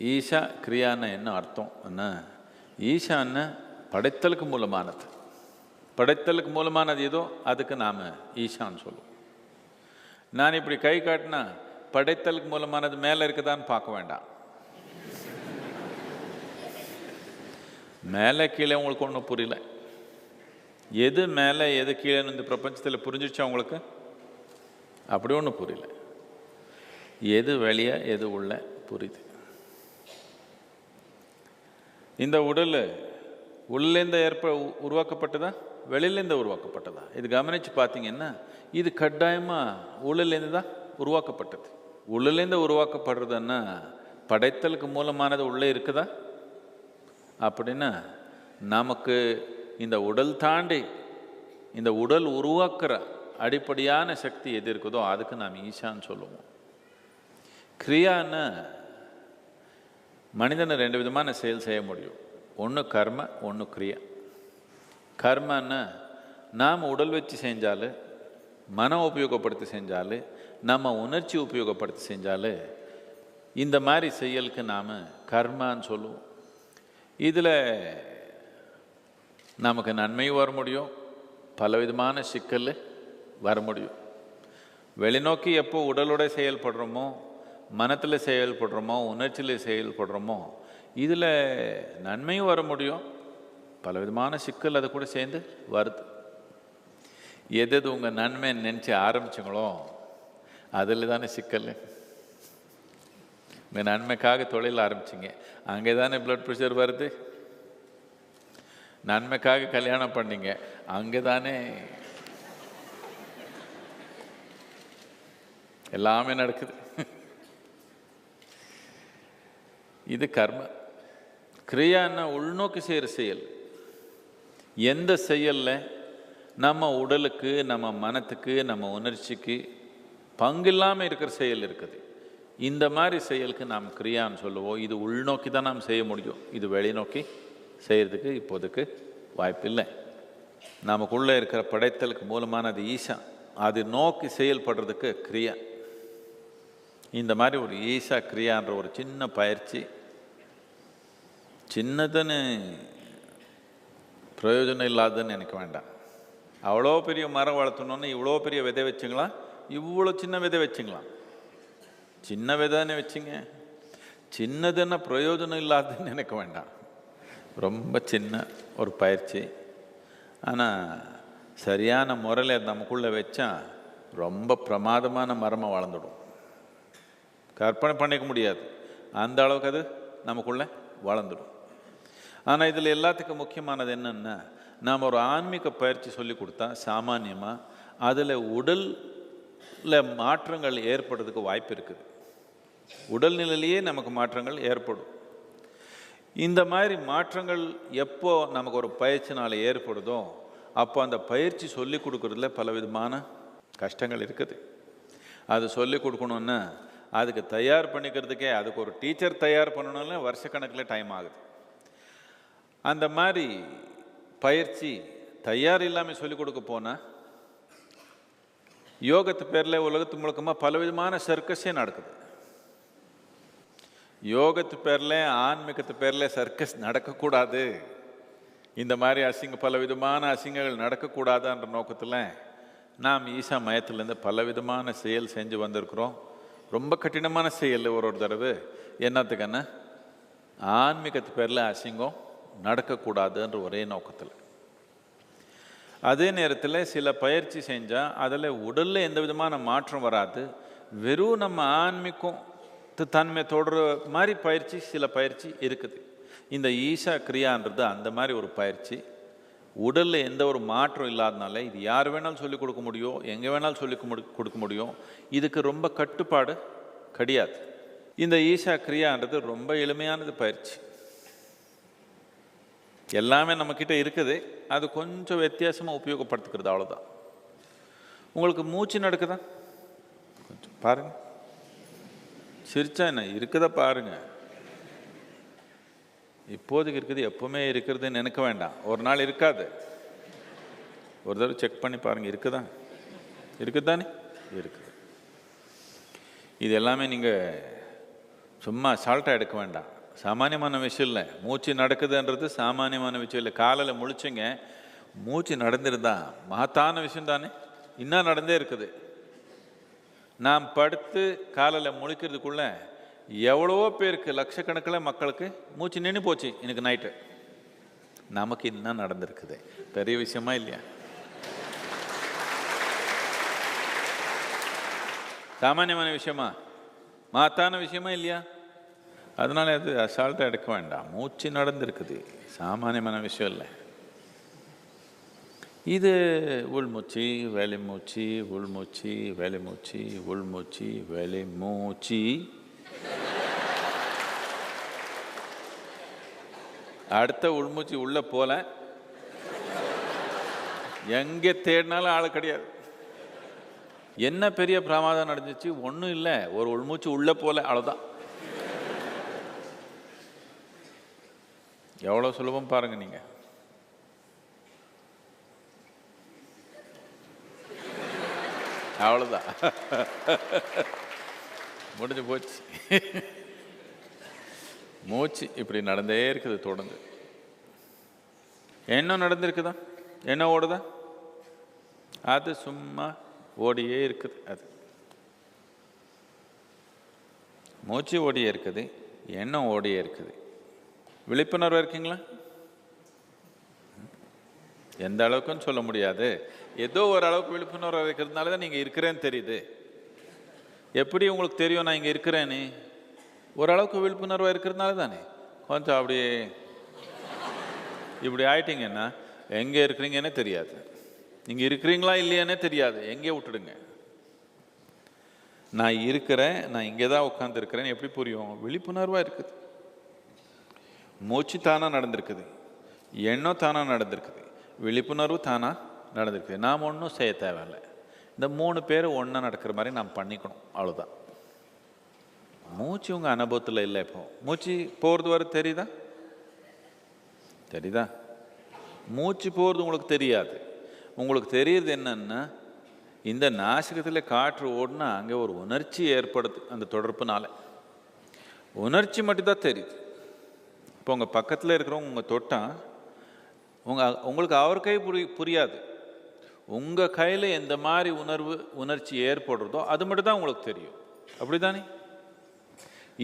ஈஷா கிரியான்னு என்ன அர்த்தம்? என்ன? ஈஷான்னு படைத்தலுக்கு மூலமானது. படைத்தலுக்கு மூலமானது ஏதோ அதுக்கு நாம் ஈஷான்னு சொல்லுவோம். நான் இப்படி கை காட்டினா படைத்தலுக்கு மூலமானது மேலே இருக்குதான்னு பார்க்க வேண்டாம். மேலே கீழே உங்களுக்கு ஒன்றும் புரியல. எது மேலே எது கீழேன்னு இந்த பிரபஞ்சத்தில் புரிஞ்சிச்சா உங்களுக்கு? அப்படி ஒன்றும் புரியல. எது வெளியே எது உள்ள புரியுது. இந்த உடல் உள்ளேருந்து ஏற்ப உ- உருவாக்கப்பட்டதா? வெளியிலேருந்து உருவாக்கப்பட்டதா? இது கவனித்து பார்த்தீங்கன்னா இது கட்டாயமாக உள்ளிலேருந்து தான் உருவாக்கப்பட்டது. உள்ளிலேருந்து உருவாக்கப்படுறதுன்னா படைத்தலுக்கு மூலமானது உள்ளே இருக்குதா? அப்படின்னா நமக்கு இந்த உடல் தாண்டி இந்த உடல் உருவாக்குற அடிப்படையான சக்தி எது இருக்குதோ அதுக்கு நாம் ஈஷான்னு சொல்லுவோம். கிரியான்னு மனிதனை ரெண்டு விதமான செயல் செய்ய முடியும். ஒன்று கர்ம ஒன்று கிரியா. கர்மன்னா நாம் உடல் வச்சு செஞ்சால் மனம் உபயோகப்படுத்தி செஞ்சால் நம்ம உணர்ச்சி உபயோகப்படுத்தி செஞ்சால் இந்த மாதிரி செயலுக்கு நாம் கர்மான்னு சொல்லுவோம். இதில் நமக்கு நன்மையும் வர முடியும் பலவிதமான சிக்கல் வர முடியும். வெளிநோக்கி எப்போ உடலோட செயல்படுறோமோ மனத்தில் செயல்படுறோமோ உணர்ச்சியில் செயல்படுறோமோ இதில் நன்மையும் வர முடியும். பலவிதமான சிக்கல் அது கூட சேர்ந்து வருது. எது எது உங்கள் நன்மை நினச்சி ஆரம்பிச்சிங்களோ அதில் தானே சிக்கல். உங்கள் நன்மைக்காக தொழில் ஆரம்பிச்சிங்க. அங்கே தானே ப்ளட் ப்ரெஷர் வருது. நன்மைக்காக கல்யாணம் பண்ணிங்க. அங்கே தானே எல்லாமே நடக்குது. இது கர்ம. கிரியான்னா உள்நோக்கி செய்கிற செயல். எந்த செயலில்? நம்ம உடலுக்கு நம்ம மனத்துக்கு நம்ம உணர்ச்சிக்கு பங்கில்லாமல் இருக்கிற செயல் இருக்குது. இந்த மாதிரி செயலுக்கு நாம் கிரியான்னு சொல்லுவோம். இது உள்நோக்கி தான் நாம் செய்ய முடியும். இது வெளிநோக்கி செய்கிறதுக்கு இப்போதைக்கு வாய்ப்பில்லை. நமக்குள்ளே இருக்கிற படைத்தலுக்கு மூலமானது ஈஷா. அது நோக்கி செயல்படுறதுக்கு கிரியா. இந்த மாதிரி ஒரு ஈஷா கிரியான்ற ஒரு சின்ன பயிற்சி சின்னதுன்னு பிரயோஜனம் இல்லாததுன்னு நினைக்க வேண்டாம். அவ்வளோ பெரிய மரம் வளர்த்தணுன்னு இவ்வளோ பெரிய விதை வச்சுங்களா? இவ்வளோ சின்ன விதை வச்சுங்களா? சின்ன விதைன்னு வச்சுங்க. சின்னதுன்னா பிரயோஜனம் இல்லாததுன்னு நினைக்க வேண்டாம். ரொம்ப சின்ன ஒரு பயிற்சி. ஆனால் சரியான முறையில் நமக்குள்ளே வச்சா ரொம்ப பிரமாதமான மரமாக வளர்ந்துடும். கற்பனை பண்ணிக்க முடியாது. அந்த அளவுக்கு அது நமக்குள்ளே வளர்ந்துடும். ஆனால் இதில் எல்லாத்துக்கும் முக்கியமானது என்னென்னா நாம் ஒரு ஆன்மீக பயிற்சி சொல்லி கொடுத்தா சாமானியமாக அதில் உடலில் மாற்றங்கள் ஏற்படுறதுக்கு வாய்ப்பு இருக்குது. உடல்நிலையிலேயே நமக்கு மாற்றங்கள் ஏற்படும். இந்த மாதிரி மாற்றங்கள் எப்போ நமக்கு ஒரு பயிற்சினால் ஏற்படுதோ அப்போ அந்த பயிற்சி சொல்லி கொடுக்குறதுல பலவிதமான கஷ்டங்கள் இருக்குது. அது சொல்லி கொடுக்கணுன்னா அதுக்கு தயார் பண்ணிக்கிறதுக்கே அதுக்கு ஒரு டீச்சர் தயார் பண்ணணும்னா வருஷக்கணக்கில் டைம் ஆகுது. அந்த மாதிரி பயிற்சி தயார் இல்லாமல் சொல்லிக் கொடுக்க போனால் யோகத்து பேரில் உலகத்து முழுக்கமாக பலவிதமான சர்க்கஸே நடக்குது. யோகத்து பேரில் ஆன்மீகத்து பேரில் சர்க்கஸ் நடக்கக்கூடாது. இந்த மாதிரி அசிங்க பல விதமான அசிங்கங்கள் நடக்கக்கூடாதான்ற நோக்கத்தில் நாம் ஈசா மயத்திலேருந்து பல விதமான செயல் செஞ்சு வந்திருக்கிறோம். ரொம்ப கடினமான செயல் ஒரு ஒரு தடவை. என்னத்துக்குன்னா ஆன்மீகத்து பேரில் அசிங்கம் நடக்கக்கூடாதுன்ற ஒரே நோக்கத்தில். அதே நேரத்தில் சில பயிற்சி செஞ்சால் அதில் உடலில் எந்த விதமான மாற்றம் வராது. வெறும் நம்ம ஆன்மீகம் தன்மை தொடர மாதிரி பயிற்சி சில பயிற்சி இருக்குது. இந்த ஈஷா கிரியான்றது அந்த மாதிரி ஒரு பயிற்சி. உடலில் எந்த ஒரு மாற்றம் இல்லாதனால இது யார் வேணாலும் சொல்லிக் கொடுக்க முடியும் எங்கே வேணாலும் சொல்லி கொடுக்க முடியும். இதுக்கு ரொம்ப கட்டுப்பாடு கிடையாது. இந்த ஈஷா கிரியான்றது ரொம்ப எளிமையானது பயிற்சி. எல்லாமே நம்மக்கிட்ட இருக்குது. அது கொஞ்சம் வித்தியாசமாக உபயோகப்படுத்துக்கிறது அவ்வளோதான் உங்களுக்கு மூச்சு நடக்குதா? கொஞ்சம் பாருங்க. சிரிச்சா என்ன? இருக்குதா பாருங்க. இப்போதைக்கு இருக்குது எப்பவுமே இருக்கிறதுன்னு நினைக்க வேண்டாம். ஒரு நாள் இருக்காது. ஒரு தடவை செக் பண்ணி பாருங்க இருக்குதா? இருக்குதானே? இருக்குது. இது எல்லாமே நீங்கள் சும்மா சால்ட்டாக எடுக்க வேண்டாம். சாமானியமான விஷயம் இல்லை. மூச்சு நடக்குதுன்றது சாமானியமான விஷயம் இல்லை. காலையில் முழிச்சுங்க மூச்சு நடந்துருந்தா மகத்தான விஷயம் தானே? இன்னும் நடந்தே இருக்குது. நாம் படுத்து காலையில் முழிக்கிறதுக்குள்ள எவ்வளவோ பேருக்கு லட்சக்கணக்கில் மக்களுக்கு மூச்சு நின்று போச்சு இன்னைக்கு நைட்டு நமக்கு இன்னும் நடந்திருக்குது. பெரிய விஷயமா இல்லையா? சாமானியமான விஷயமா? மாத்தான விஷயமா இல்லையா? அதனால அது அசால்ட்டாக எடுக்க வேண்டாம். மூச்சு நடந்திருக்குது. சாமானியமான விஷயம் இல்லை. இது உள்மூச்சு வெளிமூச்சு உள்மூச்சு வெளிமூச்சு உள்மூச்சு வெளிமூச்சு அடுத்த உள்மூச்சு உள்ள போல. எங்கே தேடினாலும் ஆள் கிடையாது. என்ன பெரிய பிரமாதம் நடந்துச்சு? ஒன்றும் இல்லை. ஒரு உள்மூச்சு உள்ள போல அவ்வளோதான் எவ்வளோ சுலபம் பாருங்க நீங்க. அவ்வளோதான் முடிஞ்சு போச்சு. மூச்சு இப்படி நடந்தே இருக்குது தொடர்ந்து. எண்ணம் நடந்திருக்குதா? என்ன ஓடுதா? அது சும்மா ஓடியே இருக்குது அது. மூச்சு ஓடியே இருக்குது எண்ணம் ஓடியே இருக்குது. விழிப்புணர்வு இருக்கீங்களா? எந்த அளவுக்குன்னு சொல்ல முடியாது. ஏதோ ஒரு அளவுக்கு விழிப்புணர்வு இருக்கிறதுனால தான் நீங்கள் இருக்கிறேன்னு தெரியுது. எப்படி உங்களுக்கு தெரியும் நான் இங்கே இருக்கிறேன்னு? ஓரளவுக்கு விழிப்புணர்வாக இருக்கிறதுனால தானே. கொஞ்சம் அப்படி இப்படி ஆயிட்டீங்கன்னா எங்கே இருக்கிறீங்கன்னே தெரியாது. நீங்கள் இருக்கிறீங்களா இல்லையானே தெரியாது. எங்கே விட்டுடுங்க. நான் இருக்கிறேன் நான் இங்கே தான் உட்காந்துருக்கிறேன்னு எப்படி புரியும்? விழிப்புணர்வாக இருக்குது. மூச்சு தானாக நடந்திருக்குது. எண்ணம் தானாக நடந்திருக்குது. விழிப்புணர்வு தானாக நடந்திருக்குது. நாம் ஒன்றும் செய்ய தேவையில்லை. இந்த மூணு பேர் ஒன்றா நடக்கிற மாதிரி நாம் பண்ணிக்கணும். அவ்வளோதான் மூச்சு உங்கள் அனுபவத்தில் இல்லை இப்போ. மூச்சு போகிறது வர தெரியுதா? தெரியுதா? மூச்சு போகிறது உங்களுக்கு தெரியாது. உங்களுக்கு தெரியுது என்னன்னா இந்த நாசிகத்தில் காற்று ஓடுனா அங்கே ஒரு உணர்ச்சி ஏற்படுது அந்த தொடர்புனால. உணர்ச்சி மட்டும்தான் தெரியுது. இப்போ உங்கள் பக்கத்தில் இருக்கிறவங்க உங்கள் தொட்டான் உங்கள் உங்களுக்கு அவர் கை புரி புரியாது. உங்கள் கையில் எந்த மாதிரி உணர்வு உணர்ச்சி ஏற்படுறதோ அது மட்டும் தான் உங்களுக்கு தெரியும். அப்படிதானே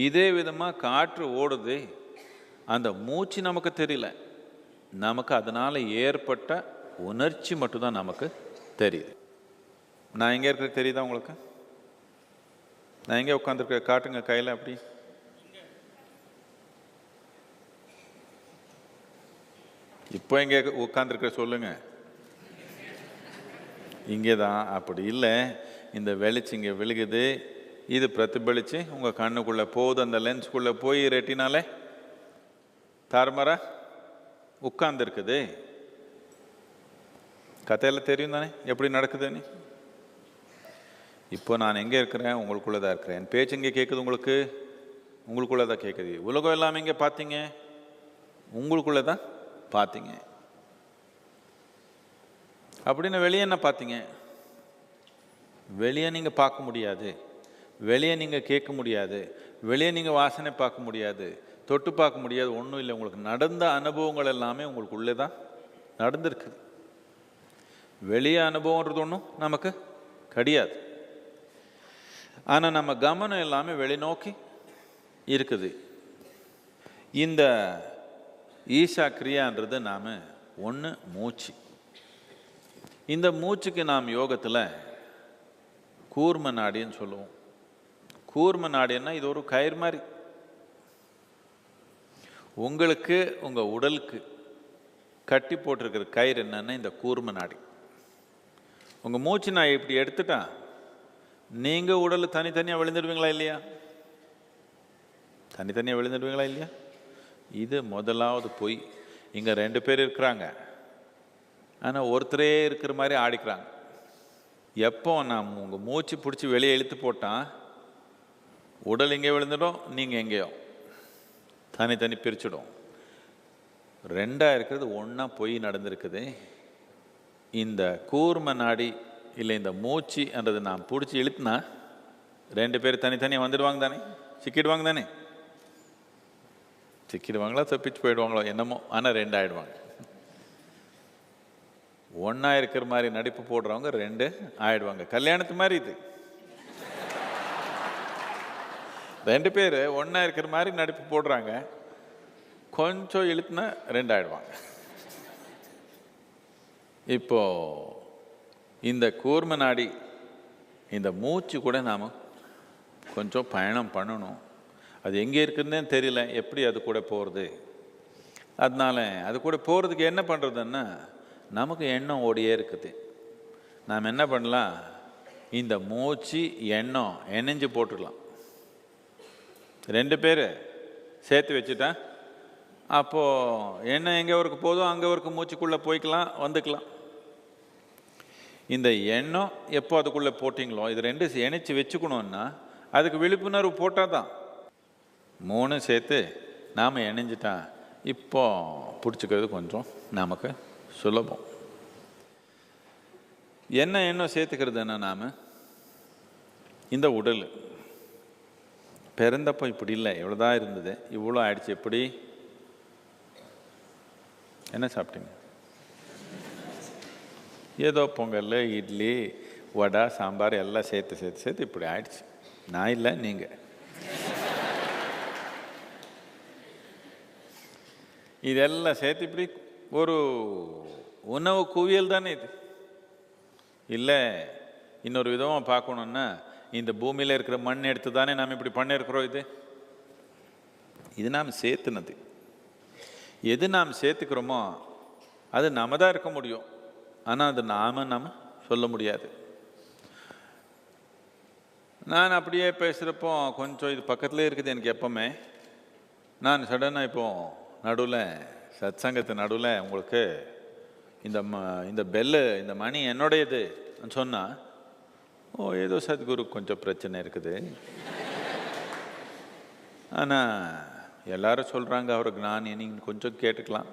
இதே விதமாக காற்று ஓடுது. அந்த மூச்சு நமக்கு தெரியல. நமக்கு அதனால் ஏற்பட்ட உணர்ச்சி மட்டும்தான் நமக்கு தெரியுது. நான் எங்கே இருக்கிறது தெரியுதா உங்களுக்கு? நான் எங்கே உட்காந்துருக்க காட்டுங்க கையில் அப்படி. இப்போ எங்கே உட்காந்துருக்க சொல்லுங்க. இங்கே தான் அப்படி இல்லை. இந்த வெளிச்சம் இங்கே விழுகுது. இது பிரதிபலித்து உங்கள் கண்ணுக்குள்ளே போகுது. அந்த லென்ஸ்குள்ளே போய் ரெட்டினாலே தார்மரா உட்கார்ந்துருக்குது கதையெல்லாம் தெரியும் தானே? எப்படி நடக்குதுன்னு? இப்போ நான் எங்கே இருக்கிறேன்? உங்களுக்குள்ளே தான் இருக்கிறேன். என் பேச்சு இங்கே கேட்குது உங்களுக்கு? உங்களுக்குள்ளே தான் கேட்குது உலகம் எல்லாமே இங்கே பார்த்தீங்க உங்களுக்குள்ளே தான் பார்த்தீங்க. அப்படின்னு வெளியே என்ன பார்த்தீங்க? வெளியே நீங்கள் பார்க்க முடியாது. வெளியே நீங்கள் கேட்க முடியாது. வெளியே நீங்கள் வாசனை பார்க்க முடியாது. தொட்டு பார்க்க முடியாது. ஒன்றும் இல்லை. உங்களுக்கு நடந்த அனுபவங்கள் எல்லாமே உங்களுக்கு உள்ளே தான் நடந்திருக்குது வெளியே அனுபவன்றது ஒன்றும் நமக்கு கிடையாது. ஆனால் நம்ம கவனம் எல்லாமே வெளிநோக்கி இருக்குது. இந்த ஈஷா கிரியான்றது நாம் ஒன்று மூச்சு. இந்த மூச்சுக்கு நாம் யோகத்தில் கூர்ம நாடின்னு சொல்லுவோம். கூர்ம நாடின்னா இது ஒரு கயிறு மாதிரி. உங்களுக்கு உங்கள் உடலுக்கு கட்டி போட்டிருக்கிற கயிறு என்னன்னா இந்த கூர்ம நாடி. உங்கள் மூச்சு நான் இப்படி எடுத்துட்டா நீங்கள் உடல் தனித்தனியாக விழுந்துடுவீங்களா இல்லையா? தனித்தனியாக விழுந்துடுவீங்களா இல்லையா? இது முதலாவது பொய். இங்கே ரெண்டு பேர் இருக்கிறாங்க. ஆனால் ஒருத்தரே இருக்கிற மாதிரி ஆடிக்கிறாங்க. எப்போ நான் உங்கள் மூச்சு பிடிச்சி வெளியே இழுத்து போட்டான் உடல் எங்கே விழுந்துடும் நீங்கள் எங்கேயோ. தனித்தனி பிரிச்சுடும். ரெண்டாக இருக்கிறது ஒன்றா பொய் நடந்திருக்குது. இந்த கூர்ம நாடி இல்லை இந்த மூச்சுன்றது நான் பிடிச்சி இழுத்துனா ரெண்டு பேர் தனித்தனியாக வந்துடுவாங்க தானே? சிக்கிடுவாங்க தானே? சிக்கிடுவாங்களா தப்பிச்சு போயிடுவாங்களோ என்னமோ ஆனால் ரெண்டு ஆயிடுவாங்க ஒன்றா இருக்கிற மாதிரி நடிப்பு போடுறவங்க ரெண்டு ஆயிடுவாங்க. கல்யாணத்து மாதிரி இது. ரெண்டு பேர் ஒன்றா இருக்கிற மாதிரி நடிப்பு போடுறாங்க. கொஞ்சம் இழுத்துனா ரெண்டு ஆயிடுவாங்க இப்போ இந்த கூர்ம நாடி இந்த மூச்சு கூட நாம் கொஞ்சம் பயணம் பண்ணணும். அது எங்கே இருக்குதுன்னே தெரியல. எப்படி அது கூட போகிறது அதனால அது கூட போகிறதுக்கு என்ன பண்ணுறதுன்னா நமக்கு எண்ணம் ஓடியே இருக்குது. நாம் என்ன பண்ணலாம்? இந்த மூச்சு எண்ணம் இணைஞ்சு போட்டுடலாம். ரெண்டு பேர் சேர்த்து வச்சுட்டா அப்போது எண்ணெய் எங்கே ஒருக்கு போதோ அங்கே ஒருக்கு மூச்சுக்குள்ளே போய்க்கலாம் வந்துக்கலாம். இந்த எண்ணம் எப்போ அதுக்குள்ளே போட்டிங்களோ இது ரெண்டு இணைச்சி வச்சுக்கணுன்னா அதுக்கு விழிப்புணர்வு போட்டால் தான் மூணும் சேர்த்து நாம் இணைஞ்சிட்டா இப்போ பிடிச்சிக்கிறது கொஞ்சம் நமக்கு சுலபம். என்ன என்ன சேர்த்துக்கிறது என்ன நாம்? இந்த உடல். பிறந்தப்போ இப்படி இல்லை இவ்வளோதான் இருந்தது இவ்வளோ ஆயிடுச்சு எப்படி? என்ன சாப்பிட்டீங்க? ஏதோ பொங்கல் இட்லி வடை சாம்பார் எல்லாம் சேர்த்து சேர்த்து சேர்த்து இப்படி ஆயிடுச்சு. நான் இல்லை நீங்கள் இதெல்லாம் சேர்த்து இப்படி ஒரு உணவு குவியல் தானே இது. இல்லை இன்னொரு விதமாக பார்க்கணுன்னா இந்த பூமியில் இருக்கிற மண் எடுத்து தானே நாம் இப்படி பண்ணியிருக்கிறோம் இது. இது நாம் சேர்த்துனது. எது நாம் சேர்த்துக்கிறோமோ அது நாம தான் இருக்க முடியும். ஆனால் அது நாம நாம் சொல்ல முடியாது. நான் அப்படியே பேசுகிறப்போ கொஞ்சம் இது பக்கத்துலேயே இருக்குது எனக்கு எப்பவுமே. நான் சடனாக இப்போது நடுவில் சத்சங்கத்து நடுவில் உங்களுக்கு இந்த ம இந்த பெல்லு இந்த மணி என்னுடையது? சொன்னால் ஓ ஏதோ சத்குரு கொஞ்சம் பிரச்சனை இருக்குது. ஆனால் எல்லாரும் சொல்கிறாங்க அவர் ஞானி நீங்கள் கொஞ்சம் கேட்டுக்கலாம்.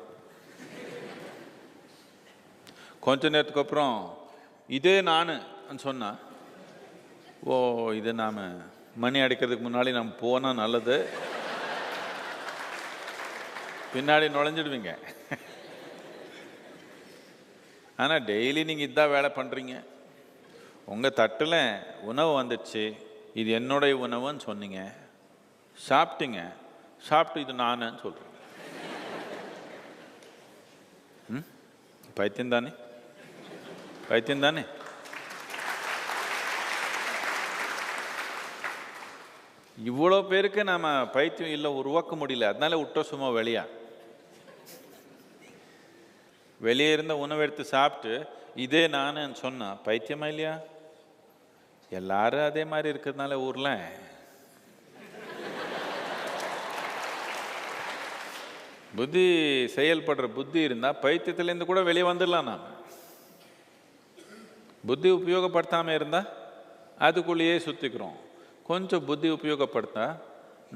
கொஞ்ச நேரத்துக்கு அப்புறம் இதே நான் சொன்னால் ஓ இது நாம் மணி அடிக்கிறதுக்கு முன்னாடி நம்ம போனால் நல்லது. பின்னாடி நுழைஞ்சிடுவீங்க. ஆனால் டெய்லி நீங்கள் இதான் வேலை பண்ணுறீங்க உங்கள் தட்டில் உணவு வந்துடுச்சு. இது என்னுடைய உணவுன்னு சொன்னீங்க. சாப்பிட்டீங்க. சாப்பிட்டு இது நானுன்னு சொல்கிறேன் ம்? பைத்தியம் தானே? பைத்தியம் தானே? இவ்வளோ பேருக்கு நாம் பைத்தியம் இல்லை உருவாக்க முடியல. அதனால விட்டோம் சும்மா வெளியாக வெளியே இருந்த உணவு எடுத்து சாப்பிட்டு இதே நானுன்னு சொன்னான் பைத்தியமா இல்லையா? எல்லாரும் அதே மாதிரி இருக்கிறதுனால ஊரில். புத்தி செயல்படுற புத்தி இருந்தால் பைத்தியத்துலேருந்து கூட வெளியே வந்துடலாம் நாம். புத்தி உபயோகப்படுத்தாமல் இருந்தால் அதுக்குள்ளேயே சுற்றிக்கிறோம் கொஞ்சம் புத்தி உபயோகப்படுத்தா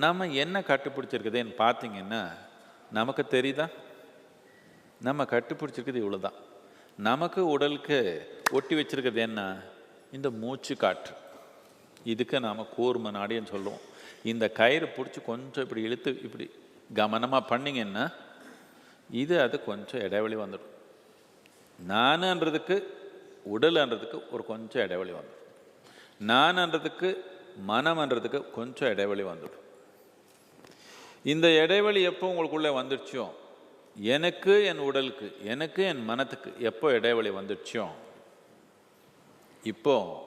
நம்ம என்ன கட்டுப்பிடிச்சிருக்குதுன்னு பார்த்தீங்கன்னா நமக்கு தெரியுதா? நம்ம கட்டுப்பிடிச்சிருக்கிறது இவ்வளோ தான் நமக்கு உடலுக்கு ஒட்டி வச்சிருக்கிறது என்ன? இந்த மூச்சு காற்று. இதுக்கு நாம் கூர்ம நாடின்னு சொல்லுவோம். இந்த கயிறு பிடிச்சி கொஞ்சம் இப்படி இழுத்து இப்படி கவனமாக பண்ணிங்கன்னா இது அது கொஞ்சம் இடைவெளி வந்துடும். நானுன்றதுக்கு உடல்ன்றதுக்கு ஒரு கொஞ்சம் இடைவெளி வந்துடும். நான்ன்றதுக்கு மனம்ன்றதுக்கு கொஞ்சம் இடைவெளி வந்துடும். இந்த இடைவெளி எப்போ உங்களுக்குள்ளே வந்துடுச்சோ? எனக்கு என் உடலுக்கு எனக்கு என் மனத்துக்கு எப்போ இடைவெளி வந்துடுச்சோ இப்போ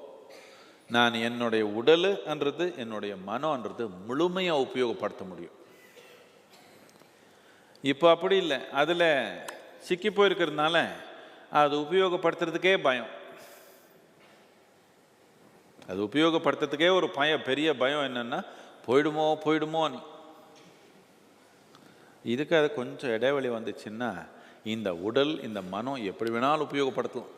நான் என்னுடைய உடலுன்றது என்னுடைய மனம்ன்றது முழுமையாக உபயோகப்படுத்த முடியும். இப்போ அப்படி இல்லை. அதில் சிக்கி போயிருக்கிறதுனால அது உபயோகப்படுத்துறதுக்கே பயம். அது உபயோகப்படுத்துறதுக்கே ஒரு பயம் பெரிய பயம் என்னென்னா போயிடுமோ போயிடுமோன்னு. இதுக்கு அது கொஞ்சம் இடைவெளி வந்துச்சுன்னா இந்த உடல் இந்த மனம் எப்படி வேணாலும் உபயோகப்படுத்தலாம்.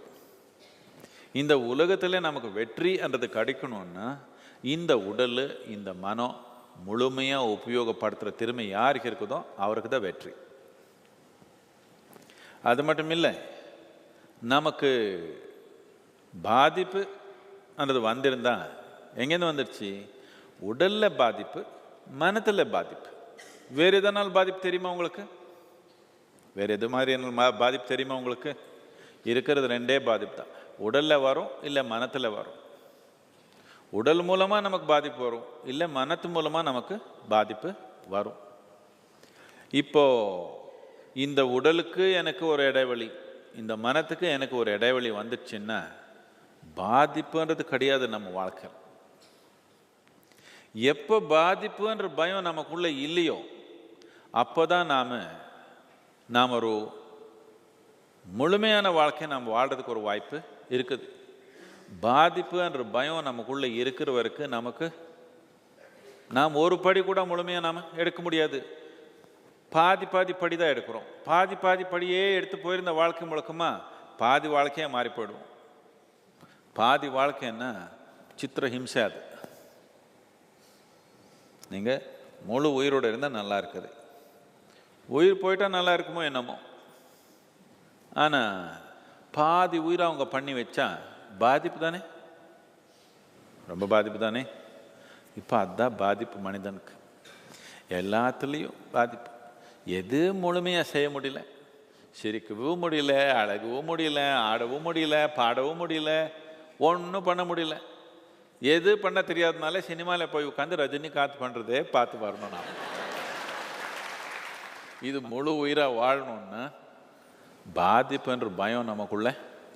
இந்த உலகத்தில் நமக்கு வெற்றின்றது கிடைக்கணும்னா இந்த உடல் இந்த மனம் முழுமையாக உபயோகப்படுத்துகிற திறமை யாருக்கு இருக்குதோ அவருக்கு தான் வெற்றி. அது மட்டும் இல்லை நமக்கு பாதிப்பு அன்றது வந்திருந்தா எங்கேருந்து வந்துடுச்சு உடல்ல பாதிப்பு மனத்தில் பாதிப்பு. வேறு எதனால் பாதிப்பு தெரியுமா உங்களுக்கு? வேறு எது மாதிரியான பாதிப்பு தெரியுமா உங்களுக்கு? இருக்கிறது ரெண்டே பாதிப்பு தான். உடலில் வரும் இல்லை மனத்தில் வரும். உடல் மூலமாக நமக்கு பாதிப்பு வரும் இல்லை மனத்து மூலமாக நமக்கு பாதிப்பு வரும். இப்போ இந்த உடலுக்கு எனக்கு ஒரு இடைவெளி இந்த மனத்துக்கு எனக்கு ஒரு இடைவெளி வந்துச்சுன்னா பாதிப்புன்றது கிடையாது நம்ம வாழ்க்கை எப்போ பாதிப்புன்ற பயம் நமக்குள்ளே இல்லையோ அப்போ தான் நாம் நாம் ஒரு முழுமையான வாழ்க்கையை நாம் வாழ்கிறதுக்கு ஒரு வாய்ப்பு இருக்குது. பாதிப்புன்ற பயம் நமக்குள்ளே இருக்கிற வரைக்கும் நமக்கு நாம் ஒரு படி கூட முழுமையாக நாம் எடுக்க முடியாது. பாதி பாதி படி தான் எடுக்கிறோம். பாதி பாதி படியே எடுத்து போயிருந்த வாழ்க்கை முழுக்கமாக பாதி வாழ்க்கையாக மாறி போயிடுவோம். பாதி வாழ்க்கைன்னா சித்திர ஹிம்சை அது. நீங்கள் முழு உயிரோடு இருந்தால் நல்லா இருக்குது. உயிர் போயிட்டா நல்லா இருக்குமோ என்னமோ. ஆனால் பாதி உயிரை அவங்க பண்ணி வச்சா பாதிப்பு தானே? ரொம்ப பாதிப்பு தானே? இப்போ அதுதான் பாதிப்பு மனிதனுக்கு. எல்லாத்துலேயும் பாதிப்பு. எது முழுமையாக செய்ய முடியல? சிரிக்கவும் முடியல அழகவும் முடியல ஆடவும் முடியல பாடவும் முடியல ஒன்றும் பண்ண முடியல. எது பண்ண தெரியாதனால சினிமாவில் போய் உட்காந்து ரஜினி காத்து பண்ணுறதே பார்த்து வரணும் நான் இது முழு உயிராக வாழணும்னா பாதிப்புன்ற பயம் நமக்குள்ள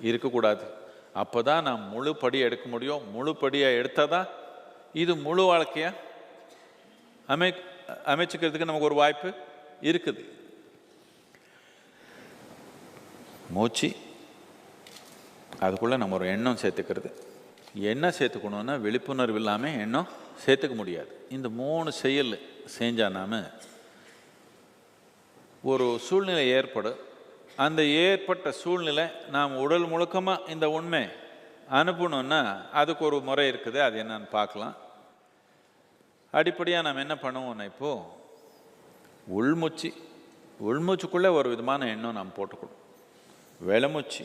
இருக்கக்கூடாது. அப்போ தான் நான் முழு படி எடுக்க முடியும். முழு படியாக எடுத்தால் தான் இது முழு வாழ்க்கையாக அமை அமைச்சுக்கிறதுக்கு நமக்கு ஒரு வாய்ப்பு இருக்குது. மூச்சு அதுக்குள்ளே நம்ம ஒரு எண்ணம் சேர்த்துக்கிறது. எண்ணம் சேர்த்துக்கணுன்னா விழிப்புணர்வு இல்லாமல் எண்ணம் சேர்த்துக்க முடியாது. இந்த மூணு செயல் செஞ்சால் நாம் ஒரு சூழ்நிலை ஏற்படும். அந்த ஏற்பட்ட சூழ்நிலை நாம் உடல் முழுக்கமாக இந்த உண்மை அனுப்பணுன்னா அதுக்கு ஒரு முறை இருக்குது அது என்னன்னு பார்க்கலாம். அடிப்படையாக நாம் என்ன பண்ணுவோம்னா இப்போது உள்மூச்சு உள்மூச்சுக்குள்ளே ஒரு விதமான எண்ணம் நாம் போட்டுக்கணும். வெளிமூச்சு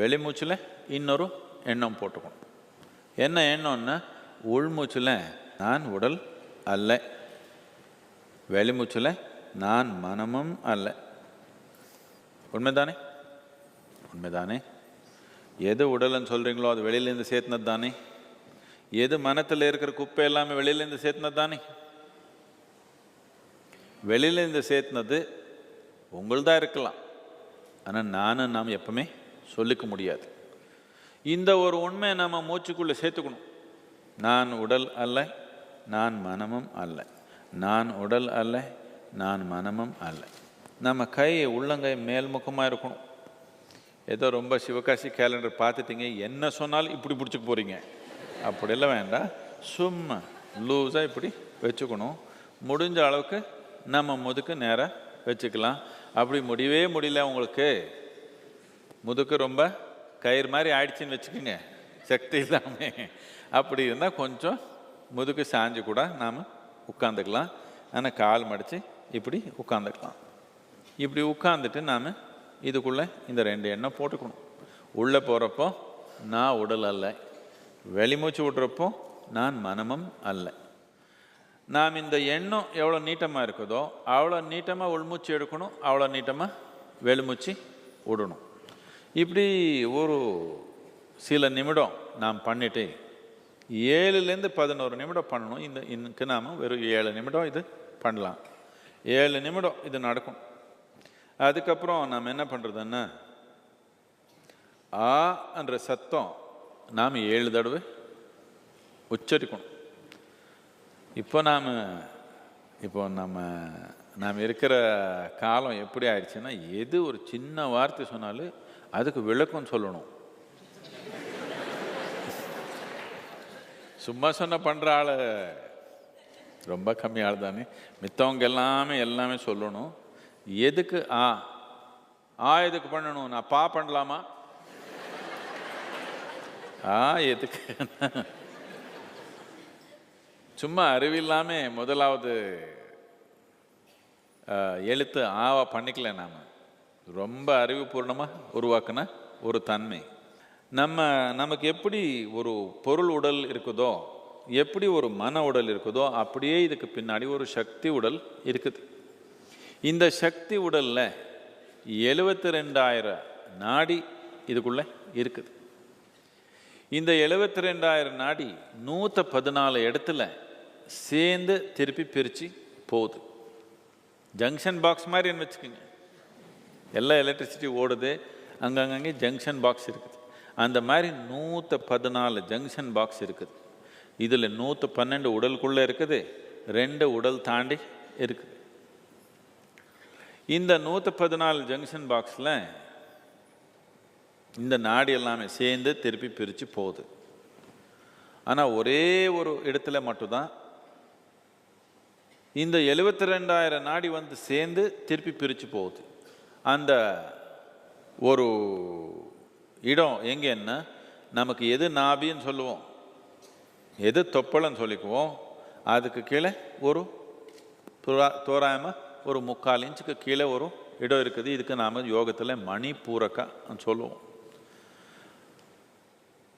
வெளிமூச்சில் இன்னொரு எண்ணம் போட்டுக்கணும். என்ன எண்ணம்னா உள்மூச்சில் நான் உடல் அல்ல வெளிமூச்சில் நான் மனமும் அல்ல. உண்மைதானே? உண்மைதானே? எது உடல்னு சொல்கிறீங்களோ அது வெளியிலேருந்து சேர்த்துனது தானே எது மனத்தில் இருக்கிற குப்பை எல்லாமே வெளியிலேருந்து சேர்த்துனது தானே வெளியிலேருந்து சேர்த்துனது உங்கள்தான் இருக்கலாம். ஆனால் நானும் நாம் எப்பவுமே சொல்லிக்க முடியாது. இந்த ஒரு உண்மையை நம்ம மூச்சுக்குள்ளே சேர்த்துக்கணும். நான் உடல் அல்ல நான் மனமும் அல்ல. நான் உடல் அல்ல நான் மனமும் அல்ல. நம்ம கை உள்ளங்கை மேல்முகமாக இருக்கணும். ஏதோ ரொம்ப சிவகாசி கேலண்டர் பார்த்துட்டீங்க என்ன சொன்னாலும் இப்படி பிடிச்சிக்க போகிறீங்க அப்படிலாம் வேண்டாம் சும்மா லூஸாக இப்படி வச்சுக்கணும். முடிஞ்ச அளவுக்கு நம்ம முதுக்கு நேராக வச்சுக்கலாம். அப்படி முடியவே முடியல உங்களுக்கு. முதுக்கு ரொம்ப கயிறு மாதிரி ஆயிடுச்சுன்னு வச்சுக்கோங்க. சக்தி இல்லாமல் அப்படி இருந்தால் கொஞ்சம் முதுக்கு சாஞ்சு கூட நாம் உட்காந்துக்கலாம் ஆனால் கால் மடித்து இப்படி உட்காந்துக்கலாம் இப்படி உட்காந்துட்டு நாம் இதுக்குள்ளே இந்த ரெண்டு எண்ணம் போட்டுக்கணும். உள்ளே போகிறப்போ நான் உடல் அல்ல. வெளிமூச்சு விட்றப்போ நான் மனமும் அல்ல. நாம் இந்த எண்ணம் எவ்வளோ நீட்டமாக இருக்குதோ அவ்வளோ நீட்டமாக உள்மூச்சு எடுக்கணும் அவ்வளோ நீட்டமாக வெளிமூச்சு விடணும். இப்படி ஒரு சில நிமிடம் நாம் பண்ணிட்டு ஏழுலேருந்து பதினோரு நிமிடம் பண்ணணும். இந்த இன்னைக்கு நாம் வெறும் ஏழு நிமிடம் இது பண்ணலாம். ஏழு நிமிடம் இது நடக்கும். அதுக்கப்புறம் நாம் என்ன பண்ணுறதுன்னு ஆ என்ற சத்தம் நாம் ஏழு தடவை உச்சரிக்கணும். இப்போ நாம் இப்போ நம்ம நாம் இருக்கிற காலம் எப்படி ஆயிடுச்சுன்னா எது ஒரு சின்ன வார்த்தை சொன்னாலும் அதுக்கு விளக்கம் சொல்லணும். சும்மா சொன்ன பண்ணுற ஆள் ரொம்ப கம்மி ஆள் தானே. மித்தவங்க எல்லாமே எல்லாமே சொல்லணும். எதுக்கு ஆ ஆ எதுக்கு பண்ணணும்? நான் பா பண்ணலாமா? ஆ எதுக்கு? சும்மா அறிவில்லாமே முதலாவது எழுத்து ஆவா பண்ணிக்கல நாம். ரொம்ப அறிவுபூர்ணமாக உருவாக்குன ஒரு தன்மை. நம்ம நமக்கு எப்படி ஒரு பொருள் உடல் இருக்குதோ எப்படி ஒரு மன உடல் இருக்குதோ அப்படியே இதுக்கு பின்னாடி ஒரு சக்தி உடல் இருக்குது. இந்த சக்தி உடலில் எழுபத்தி ரெண்டாயிரம் நாடி இதுக்குள்ளே இருக்குது. இந்த எழுபத்தி ரெண்டாயிரம் நாடி நூற்ற பதினாலு இடத்துல சேர்ந்து திருப்பி பிரித்து போகுது. ஜங்ஷன் பாக்ஸ் மாதிரி வச்சுக்கோங்க. எல்லா எலக்ட்ரிசிட்டி ஓடுது அங்கங்கே ஜங்ஷன் பாக்ஸ் இருக்குது. அந்த மாதிரி நூற்ற பதினாலு ஜங்ஷன் பாக்ஸ் இருக்குது. இதில் நூற்று பன்னெண்டு உடலுக்குள்ளே இருக்குது ரெண்டு உடல் தாண்டி இருக்குது. இந்த நூற்று பதினாலு ஜங்ஷன் பாக்ஸில் இந்த நாடி எல்லாமே சேர்ந்து திருப்பி பிரித்து போகுது. ஆனால் ஒரே ஒரு இடத்துல மட்டும்தான் இந்த எழுபத்தி ரெண்டாயிரம் நாடி வந்து சேர்ந்து திருப்பி பிரித்து போகுது. அந்த ஒரு இடம் எங்கேன்னா நமக்கு எது நாபின்னு சொல்லுவோம். எது தொப்பளன்னு சொல்லிக்குவோம். அதுக்கு கீழே ஒரு தோரா தோராயமாக ஒரு முக்கால் இன்ச்சுக்கு கீழே ஒரு இடம் இருக்குது. இதுக்கு நாம் யோகத்தில் மணிப்பூரக்கான்னு சொல்லுவோம்.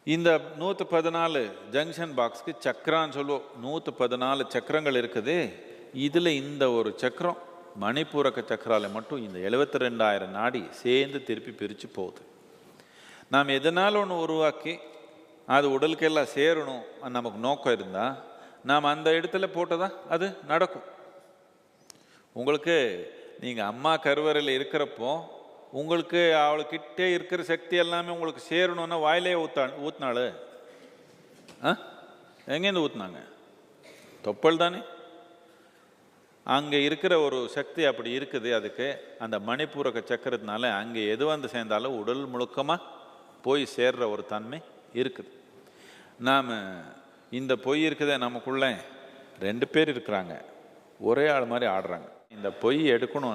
இந்த நூற்று பதினாலு ஜங்ஷன் பாக்ஸ்க்கு சக்கரான்னு சொல்லுவோம். நூற்று பதினாலு சக்கரங்கள் இருக்குது. இதில் இந்த ஒரு சக்கரம் மணிப்பூரக்க சக்கரால மட்டும் இந்த எழுபத்தி ரெண்டாயிரம் நாடி சேர்ந்து திருப்பி பிரித்து போகுது. நாம் எதனால் ஒன்று உருவாக்கி அது உடலுக்கெல்லாம் சேரணும் நமக்கு நோக்கம் இருந்தால் நாம் அந்த இடத்துல போட்டதா அது நடக்கும். உங்களுக்கு நீங்கள் அம்மா கருவறையில் இருக்கிறப்போ உங்களுக்கு அவளுக்கிட்டே இருக்கிற சக்தி எல்லாமே உங்களுக்கு சேரணும்னா வாயிலே ஊத்தா ஊத்தினாள்? ஆ எங்கேருந்து ஊற்றினாங்க தொப்பல் தானே? அங்கே இருக்கிற ஒரு சக்தி அப்படி இருக்குது அதுக்கு அந்த மணிப்பூரக சக்கரத்தினால அங்கே எது வந்து சேர்ந்தாலும் உடல் முழுக்கமாக போய் சேர்ற ஒரு தன்மை இருக்குது. நாம் இந்த பொய் இருக்குதே நமக்குள்ள ரெண்டு பேர் இருக்கிறாங்க. ஒரே ஆள் மாதிரி ஆடுறாங்க. இந்த பொய் எடுக்கணும்